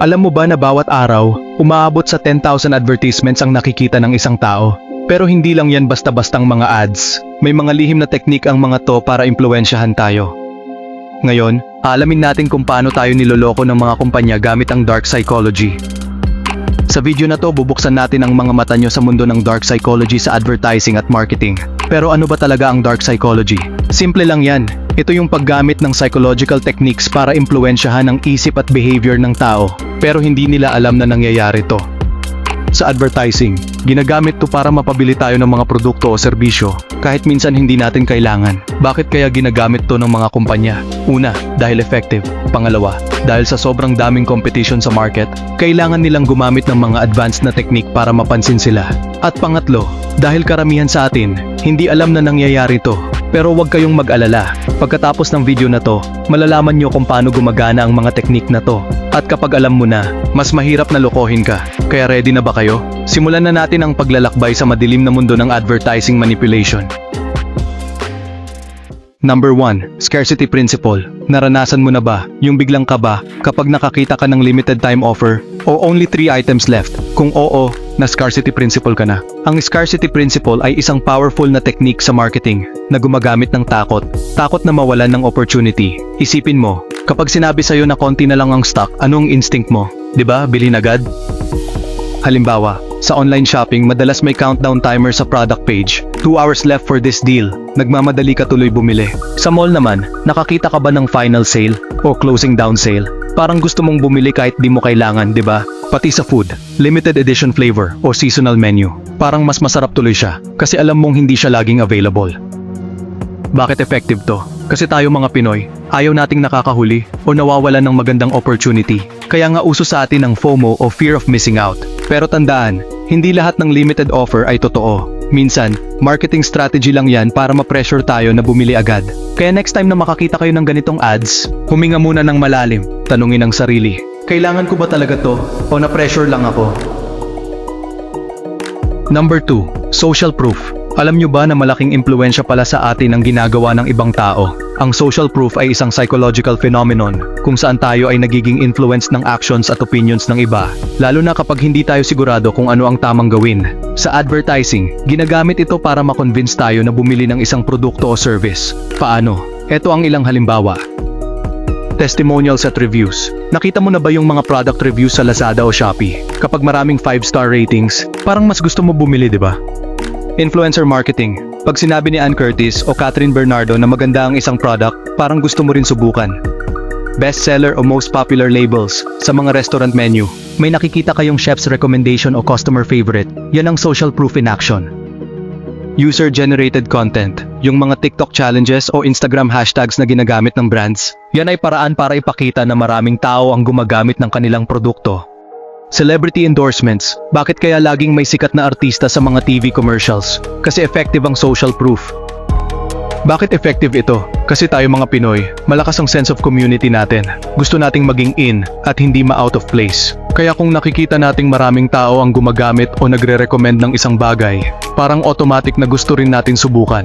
Alam mo ba na bawat araw, umaabot sa 10,000 advertisements ang nakikita ng isang tao? Pero hindi lang yan basta-bastang mga ads. May mga lihim na teknik ang mga to para impluensyahan tayo. Ngayon, alamin natin kung paano tayo niloloko ng mga kumpanya gamit ang dark psychology. Sa video na to, bubuksan natin ang mga mata nyo sa mundo ng dark psychology sa advertising at marketing. Pero ano ba talaga ang dark psychology? Simple lang yan. Ito yung paggamit ng psychological techniques para impluensyahan ang isip at behavior ng tao. Pero hindi nila alam na nangyayari to. Sa advertising, ginagamit to para mapabili tayo ng mga produkto o serbisyo kahit minsan hindi natin kailangan. Bakit kaya ginagamit to ng mga kumpanya? Una, dahil effective. Pangalawa, dahil sa sobrang daming competition sa market, kailangan nilang gumamit ng mga advanced na technique para mapansin sila. At pangatlo, dahil karamihan sa atin, hindi alam na nangyayari to. Pero huwag kayong mag-alala. Pagkatapos ng video na to, malalaman nyo kung paano gumagana ang mga teknik na to. At kapag alam mo na, mas mahirap na lokohin ka. Kaya ready na ba kayo? Simulan na natin ang paglalakbay sa madilim na mundo ng advertising manipulation. Number 1, Scarcity Principle. Naranasan mo na ba yung biglang kaba kapag nakakita ka ng limited time offer o only 3 items left? Kung oo, na scarcity principle ka na. Ang scarcity principle ay isang powerful na technique sa marketing na gumagamit ng takot. Takot na mawalan ng opportunity. Isipin mo, kapag sinabi sa'yo na konti na lang ang stock, anong instinct mo? 'Di ba? Bilhin agad? Halimbawa, sa online shopping madalas may countdown timer sa product page. 2 hours left for this deal. Nagmamadali ka tuloy bumili. Sa mall naman, nakakita ka ba ng final sale o closing down sale? Parang gusto mong bumili kahit di mo kailangan, di ba? Pati sa food, limited edition flavor o seasonal menu. Parang mas masarap tuloy siya kasi alam mong hindi siya laging available. Bakit effective to? Kasi tayo mga Pinoy, ayaw nating nakakahuli o nawawalan ng magandang opportunity. Kaya nga uso sa atin ang FOMO o fear of missing out. Pero tandaan, hindi lahat ng limited offer ay totoo. Minsan, marketing strategy lang yan para ma-pressure tayo na bumili agad. Kaya next time na makakita kayo ng ganitong ads, huminga muna ng malalim, tanungin ang sarili. Kailangan ko ba talaga to o na-pressure lang ako? Number 2, social proof. Alam nyo ba na malaking impluensya pala sa atin ang ginagawa ng ibang tao? Ang social proof ay isang psychological phenomenon kung saan tayo ay nagiging influence ng actions at opinions ng iba, lalo na kapag hindi tayo sigurado kung ano ang tamang gawin. Sa advertising, ginagamit ito para makonvince tayo na bumili ng isang produkto o service. Paano? Ito ang ilang halimbawa. Testimonials at reviews. Nakita mo na ba yung mga product reviews sa Lazada o Shopee? Kapag maraming 5-star ratings, parang mas gusto mo bumili, di ba? Influencer marketing. Pag sinabi ni Ann Curtis o Catherine Bernardo na maganda ang isang product, parang gusto mo rin subukan. Bestseller o most popular labels sa mga restaurant menu. May nakikita kayong chef's recommendation o customer favorite. Yan ang social proof in action. User-generated content, yung mga TikTok challenges o Instagram hashtags na ginagamit ng brands. Yan ay paraan para ipakita na maraming tao ang gumagamit ng kanilang produkto. Celebrity endorsements. Bakit kaya laging may sikat na artista sa mga TV commercials? Kasi effective ang social proof. Bakit effective ito? Kasi tayo mga Pinoy, malakas ang sense of community natin. Gusto nating maging in at hindi ma-out of place. Kaya kung nakikita nating maraming tao ang gumagamit o nagre-recommend ng isang bagay, parang automatic na gusto rin natin subukan.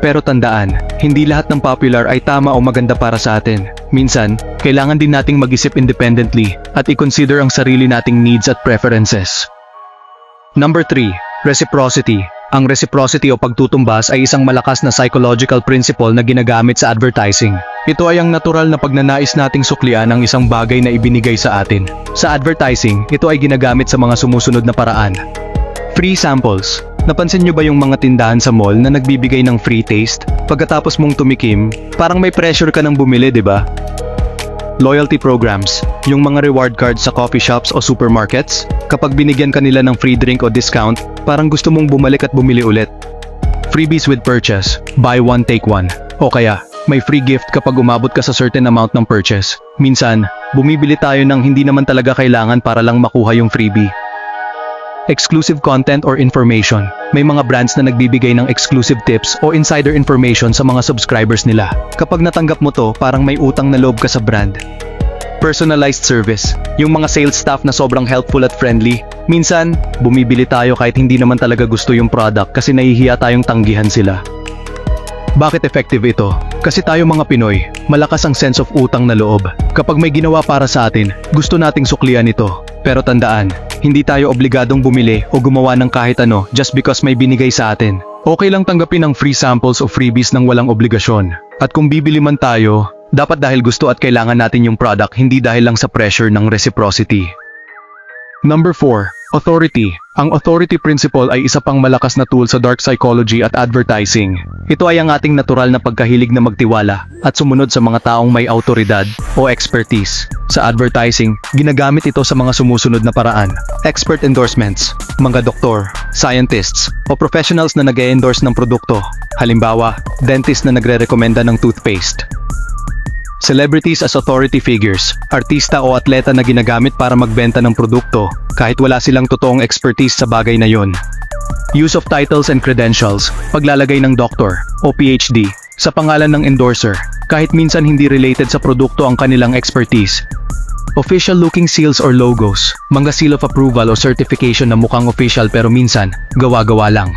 Pero tandaan, hindi lahat ng popular ay tama o maganda para sa atin. Minsan, kailangan din nating mag-isip independently at i-consider ang sarili nating needs at preferences. Number 3, reciprocity. Ang reciprocity o pagtutumbas ay isang malakas na psychological principle na ginagamit sa advertising. Ito ay ang natural na pagnanais nating suklian ang isang bagay na ibinigay sa atin. Sa advertising, ito ay ginagamit sa mga sumusunod na paraan. Free samples. Napansin nyo ba yung mga tindahan sa mall na nagbibigay ng free taste? Pagkatapos mong tumikim, parang may pressure ka ng bumili, di ba? Loyalty programs, yung mga reward cards sa coffee shops o supermarkets, kapag binigyan ka nila ng free drink o discount, parang gusto mong bumalik at bumili ulit. Freebies with purchase, buy one take one. O kaya, may free gift kapag umabot ka sa certain amount ng purchase. Minsan, bumibili tayo ng hindi naman talaga kailangan para lang makuha yung freebie. Exclusive content or information. May mga brands na nagbibigay ng exclusive tips o insider information sa mga subscribers nila. Kapag natanggap mo to, parang may utang na loob ka sa brand. Personalized service. Yung mga sales staff na sobrang helpful at friendly. Minsan, bumibili tayo kahit hindi naman talaga gusto yung product kasi nahihiya tayong tanggihan sila. Bakit effective ito? Kasi tayo mga Pinoy, malakas ang sense of utang na loob. Kapag may ginawa para sa atin, gusto nating suklian ito. Pero tandaan, hindi tayo obligadong bumili o gumawa ng kahit ano just because may binigay sa atin. Okay lang tanggapin ang free samples o freebies ng walang obligasyon. At kung bibili man tayo, dapat dahil gusto at kailangan natin yung product hindi dahil lang sa pressure ng reciprocity. Number 4. Authority. Ang authority principle ay isa pang malakas na tool sa dark psychology at advertising. Ito ay ang ating natural na pagkahilig na magtiwala at sumunod sa mga taong may autoridad o expertise. Sa advertising, ginagamit ito sa mga sumusunod na paraan. Expert endorsements, mga doktor, scientists, o professionals na nag endorse ng produkto. Halimbawa, dentist na nagre-rekomenda ng toothpaste. Celebrities as authority figures, artista o atleta na ginagamit para magbenta ng produkto kahit wala silang totoong expertise sa bagay na yon. Use of titles and credentials, paglalagay ng doctor o PhD sa pangalan ng endorser kahit minsan hindi related sa produkto ang kanilang expertise. Official looking seals or logos, mga seal of approval o certification na mukhang official pero minsan gawa-gawa lang.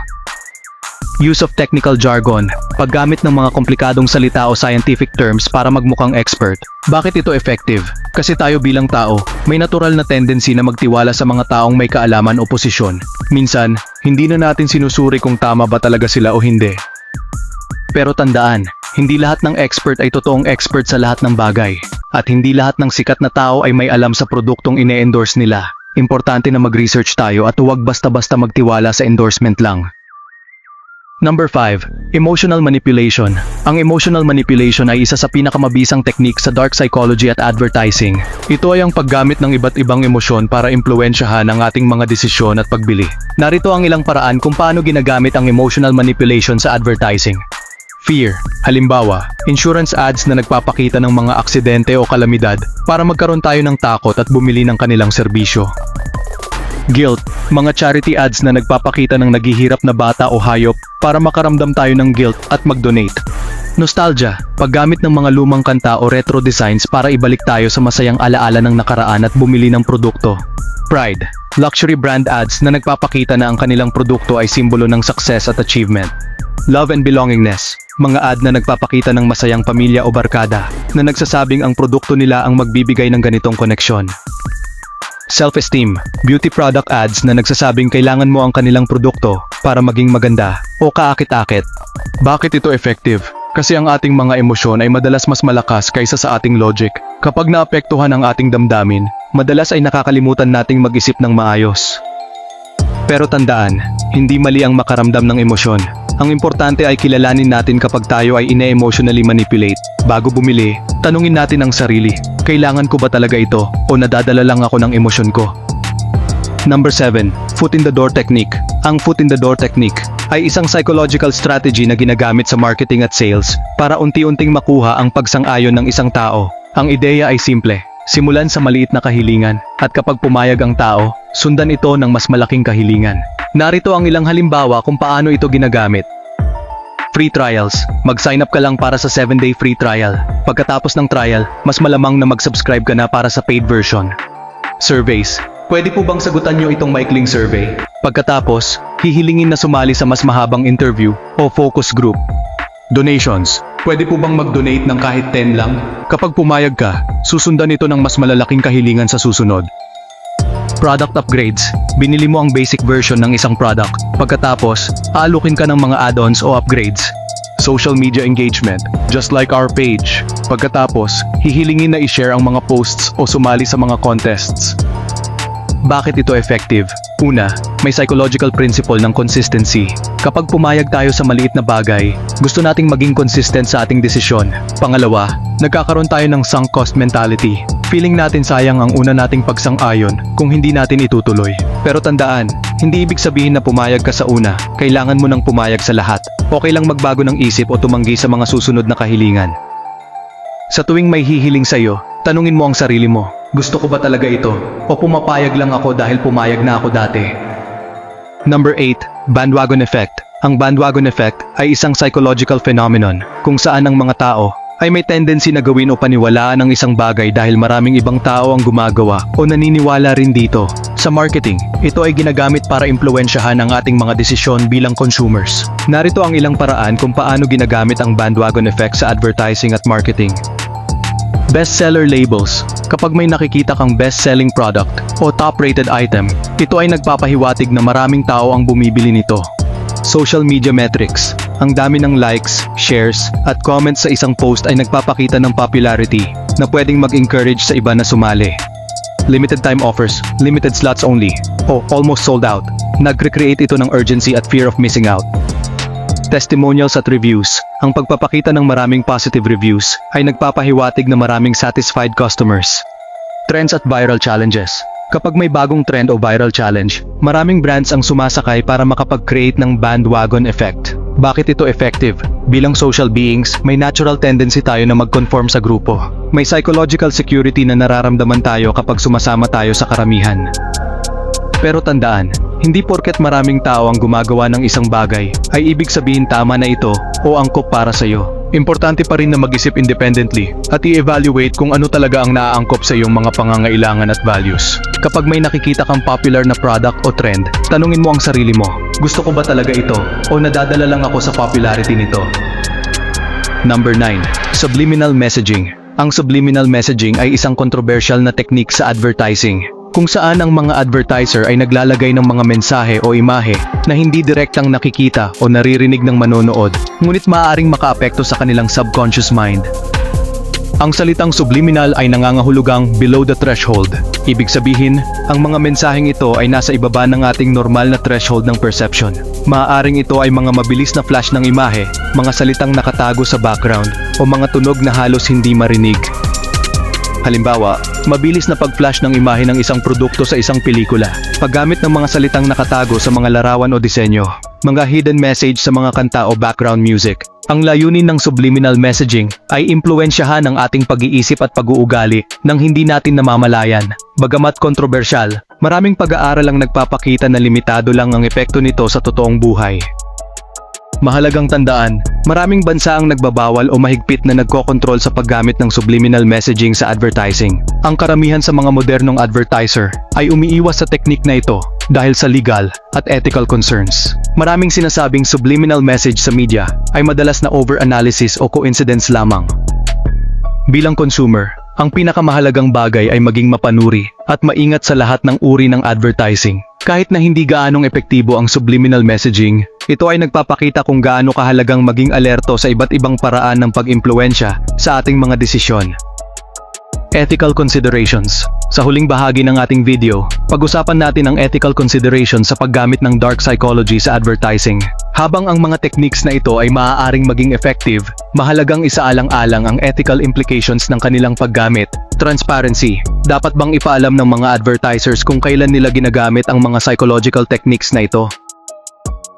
Use of technical jargon, paggamit ng mga komplikadong salita o scientific terms para magmukhang expert. Bakit ito effective? Kasi tayo bilang tao, may natural na tendency na magtiwala sa mga taong may kaalaman o posisyon. Minsan, hindi na natin sinusuri kung tama ba talaga sila o hindi. Pero tandaan, hindi lahat ng expert ay totoong expert sa lahat ng bagay. At hindi lahat ng sikat na tao ay may alam sa produktong ine-endorse nila. Importante na mag-research tayo at huwag basta-basta magtiwala sa endorsement lang. Number 5. Emotional manipulation. Ang emotional manipulation ay isa sa pinakamabisang teknik sa dark psychology at advertising. Ito ay ang paggamit ng iba't ibang emosyon para impluensyahan ang ating mga desisyon at pagbili. Narito ang ilang paraan kung paano ginagamit ang emotional manipulation sa advertising. Fear. Halimbawa, insurance ads na nagpapakita ng mga aksidente o kalamidad para magkaroon tayo ng takot at bumili ng kanilang serbisyo. Guilt, mga charity ads na nagpapakita ng naghihirap na bata o hayop para makaramdam tayo ng guilt at mag-donate. Nostalgia, paggamit ng mga lumang kanta o retro designs para ibalik tayo sa masayang alaala ng nakaraan at bumili ng produkto. Pride, luxury brand ads na nagpapakita na ang kanilang produkto ay simbolo ng success at achievement. Love and belongingness, mga ad na nagpapakita ng masayang pamilya o barkada na nagsasabing ang produkto nila ang magbibigay ng ganitong koneksyon. Self-esteem, beauty product ads na nagsasabing kailangan mo ang kanilang produkto para maging maganda o kaakit-akit. Bakit ito effective? Kasi ang ating mga emosyon ay madalas mas malakas kaysa sa ating logic. Kapag naapektuhan ang ating damdamin, madalas ay nakakalimutan nating mag-isip ng maayos. Pero tandaan, hindi mali ang makaramdam ng emosyon. Ang importante ay kilalanin natin kapag tayo ay ine-emotionally manipulate. Bago bumili, tanungin natin ang sarili, kailangan ko ba talaga ito o nadadala lang ako ng emosyon ko? Number 7. Foot in the door technique. Ang foot in the door technique ay isang psychological strategy na ginagamit sa marketing at sales para unti-unting makuha ang pagsang-ayon ng isang tao. Ang ideya ay simple, simulan sa maliit na kahilingan at kapag pumayag ang tao, sundan ito ng mas malaking kahilingan. Narito ang ilang halimbawa kung paano ito ginagamit. Free trials. Mag-sign up ka lang para sa 7-day free trial. Pagkatapos ng trial, mas malamang na mag-subscribe ka na para sa paid version. Surveys. Pwede po bang sagutan nyo itong maikling survey? Pagkatapos, hihilingin na sumali sa mas mahabang interview o focus group. Donations. Pwede po bang mag-donate ng kahit 10 lang? Kapag pumayag ka, susundan ito ng mas malalaking kahilingan sa susunod. Product upgrades. Binili mo ang basic version ng isang product. Pagkatapos, aalukin ka ng mga add-ons o upgrades. Social media engagement, just like our page. Pagkatapos, hihilingin na i-share ang mga posts o sumali sa mga contests. Bakit ito effective? Una, may psychological principle ng consistency. Kapag pumayag tayo sa maliit na bagay, gusto nating maging consistent sa ating desisyon. Pangalawa, nagkakaroon tayo ng sunk cost mentality. Feeling natin sayang ang una nating pagsang-ayon kung hindi natin itutuloy. Pero tandaan, hindi ibig sabihin na pumayag ka sa una, kailangan mo nang pumayag sa lahat. Okay lang magbago ng isip o tumanggi sa mga susunod na kahilingan. Sa tuwing may hihiling sa'yo, tanungin mo ang sarili mo, gusto ko ba talaga ito? O pumapayag lang ako dahil pumayag na ako dati? Number 8. Bandwagon Effect Ang bandwagon effect ay isang psychological phenomenon kung saan ang mga tao ay may tendency na gawin o paniwalaan ang isang bagay dahil maraming ibang tao ang gumagawa o naniniwala rin dito. Sa marketing, ito ay ginagamit para impluensyahan ang ating mga desisyon bilang consumers. Narito ang ilang paraan kung paano ginagamit ang bandwagon effect sa advertising at marketing. Bestseller labels. Kapag may nakikita kang best-selling product o top-rated item, ito ay nagpapahiwatig na maraming tao ang bumibili nito. Social media metrics. Ang dami ng likes, shares, at comments sa isang post ay nagpapakita ng popularity na pwedeng mag-encourage sa iba na sumali. Limited time offers, limited slots only, o almost sold out. Nagre-create ito ng urgency at fear of missing out. Testimonials at reviews. Ang pagpapakita ng maraming positive reviews ay nagpapahiwatig na maraming satisfied customers. Trends at viral challenges. Kapag may bagong trend o viral challenge, maraming brands ang sumasakay para makapag-create ng bandwagon effect. Bakit ito effective? Bilang social beings, may natural tendency tayo na mag-conform sa grupo. May psychological security na nararamdaman tayo kapag sumasama tayo sa karamihan. Pero tandaan, hindi porket maraming tao ang gumagawa ng isang bagay, ay ibig sabihin tama na ito o angkop para sa'yo. Importante pa rin na mag-isip independently at i-evaluate kung ano talaga ang naaangkop sa iyong mga pangangailangan at values. Kapag may nakikita kang popular na product o trend, tanungin mo ang sarili mo, gusto ko ba talaga ito o nadadala lang ako sa popularity nito? Number 9. Subliminal Messaging Ang subliminal messaging ay isang controversial na technique sa advertising kung saan ang mga advertiser ay naglalagay ng mga mensahe o imahe na hindi direktang nakikita o naririnig ng manonood, ngunit maaaring makaapekto sa kanilang subconscious mind. Ang salitang subliminal ay nangangahulugang below the threshold. Ibig sabihin, ang mga mensaheng ito ay nasa ibaba ng ating normal na threshold ng perception. Maaaring ito ay mga mabilis na flash ng imahe, mga salitang nakatago sa background, o mga tunog na halos hindi marinig. Halimbawa, mabilis na pag-flash ng imahe ng isang produkto sa isang pelikula, paggamit ng mga salitang nakatago sa mga larawan o disenyo, mga hidden message sa mga kanta o background music. Ang layunin ng subliminal messaging ay impluensyahan ang ating pag-iisip at pag-uugali nang hindi natin namamalayan. Bagamat kontrobersyal, maraming pag-aaral ang nagpapakita na limitado lang ang epekto nito sa totoong buhay. Mahalagang tandaan, maraming bansa ang nagbabawal o mahigpit na nagkokontrol sa paggamit ng subliminal messaging sa advertising. Ang karamihan sa mga modernong advertiser ay umiiwas sa teknik na ito dahil sa legal at ethical concerns. Maraming sinasabing subliminal message sa media ay madalas na over-analysis o coincidence lamang. Bilang consumer, ang pinakamahalagang bagay ay maging mapanuri at maingat sa lahat ng uri ng advertising. Kahit na hindi gaanong epektibo ang subliminal messaging, ito ay nagpapakita kung gaano kahalagang maging alerto sa iba't ibang paraan ng pag-impluensya sa ating mga desisyon. Ethical Considerations Sa huling bahagi ng ating video, pag-usapan natin ang ethical considerations sa paggamit ng dark psychology sa advertising. Habang ang mga techniques na ito ay maaaring maging effective, mahalagang isaalang-alang ang ethical implications ng kanilang paggamit. Transparency. Dapat bang ipaalam ng mga advertisers kung kailan nila ginagamit ang mga psychological techniques na ito?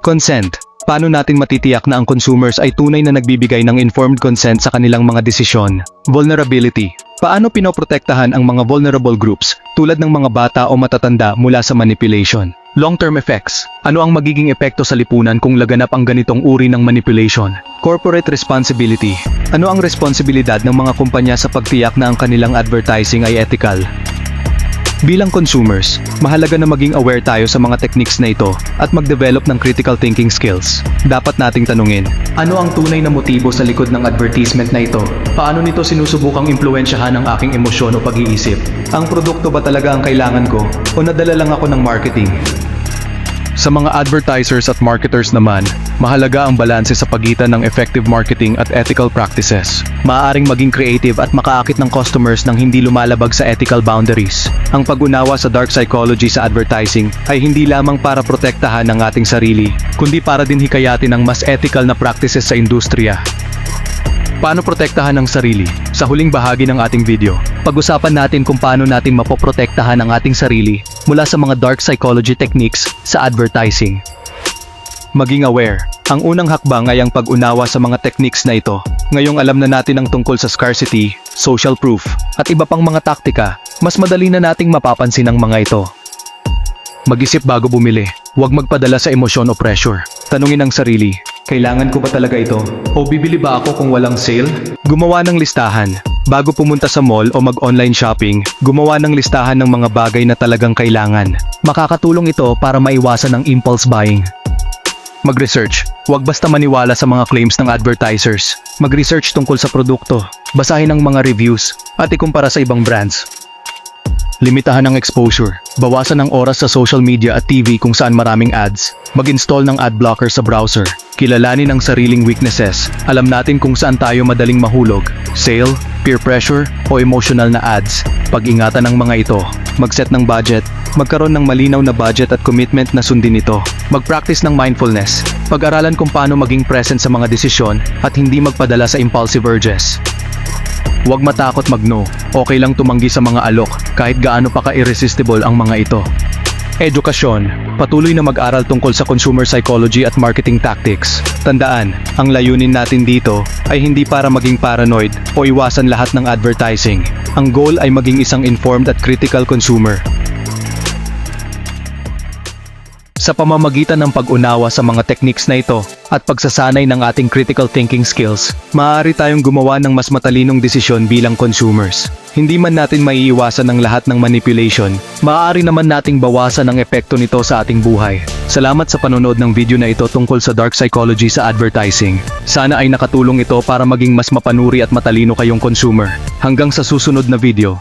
Consent. Paano natin matitiyak na ang consumers ay tunay na nagbibigay ng informed consent sa kanilang mga desisyon? Vulnerability. Paano pinoprotektahan ang mga vulnerable groups tulad ng mga bata o matatanda mula sa manipulation? Long-term effects. Ano ang magiging epekto sa lipunan kung laganap ang ganitong uri ng manipulation? Corporate responsibility. Ano ang responsibilidad ng mga kumpanya sa pagtiyak na ang kanilang advertising ay ethical? Bilang consumers, mahalaga na maging aware tayo sa mga techniques na ito at mag-develop ng critical thinking skills. Dapat nating tanungin, ano ang tunay na motibo sa likod ng advertisement na ito? Paano nito sinusubukang impluensyahan ang aking emosyon o pag-iisip? Ang produkto ba talaga ang kailangan ko o nadala lang ako ng marketing? Sa mga advertisers at marketers naman, mahalaga ang balanse sa pagitan ng effective marketing at ethical practices. Maaaring maging creative at makaakit ng customers nang hindi lumalabag sa ethical boundaries. Ang pag-unawa sa dark psychology sa advertising ay hindi lamang para protektahan ang ating sarili, kundi para din hikayatin ang mas ethical na practices sa industriya. Paano protektahan ang sarili? Sa huling bahagi ng ating video, pag-usapan natin kung paano natin mapoprotektahan ang ating sarili mula sa mga dark psychology techniques sa advertising. Maging aware. Ang unang hakbang ay ang pag-unawa sa mga techniques na ito. Ngayong alam na natin ang tungkol sa scarcity, social proof, at iba pang mga taktika, mas madali na nating mapapansin ang mga ito. Mag-isip bago bumili. Huwag magpadala sa emosyon o pressure. Tanungin ang sarili, kailangan ko ba talaga ito? O bibili ba ako kung walang sale? Gumawa ng listahan. Bago pumunta sa mall o mag-online shopping, gumawa ng listahan ng mga bagay na talagang kailangan. Makakatulong ito para maiwasan ang impulse buying. Mag-research. Huwag basta maniwala sa mga claims ng advertisers. Mag-research tungkol sa produkto. Basahin ang mga reviews at ikumpara sa ibang brands. Limitahan ang exposure. Bawasan ang oras sa social media at TV kung saan maraming ads. Mag-install ng ad blocker sa browser. Kilalanin ang sariling weaknesses. Alam natin kung saan tayo madaling mahulog. Sale, peer pressure, o emotional na ads. Pag-ingatan ang mga ito. Mag-set ng budget. Magkaroon ng malinaw na budget at commitment na sundin ito. Mag-practice ng mindfulness. Pag-aralan kung paano maging present sa mga desisyon at hindi magpadala sa impulsive urges. Huwag matakot mag-no. Okay lang tumanggi sa mga alok kahit gaano pa ka-irresistible ang mga ito. Edukasyon. Patuloy na mag-aral tungkol sa consumer psychology at marketing tactics. Tandaan, ang layunin natin dito ay hindi para maging paranoid o iwasan lahat ng advertising. Ang goal ay maging isang informed at critical consumer. Sa pamamagitan ng pag-unawa sa mga techniques na ito at pagsasanay ng ating critical thinking skills, maaari tayong gumawa ng mas matalinong desisyon bilang consumers. Hindi man natin maiiwasan ang lahat ng manipulation, maaari naman nating bawasan ang epekto nito sa ating buhay. Salamat sa panonood ng video na ito tungkol sa dark psychology sa advertising. Sana ay nakatulong ito para maging mas mapanuri at matalino kayong consumer. Hanggang sa susunod na video.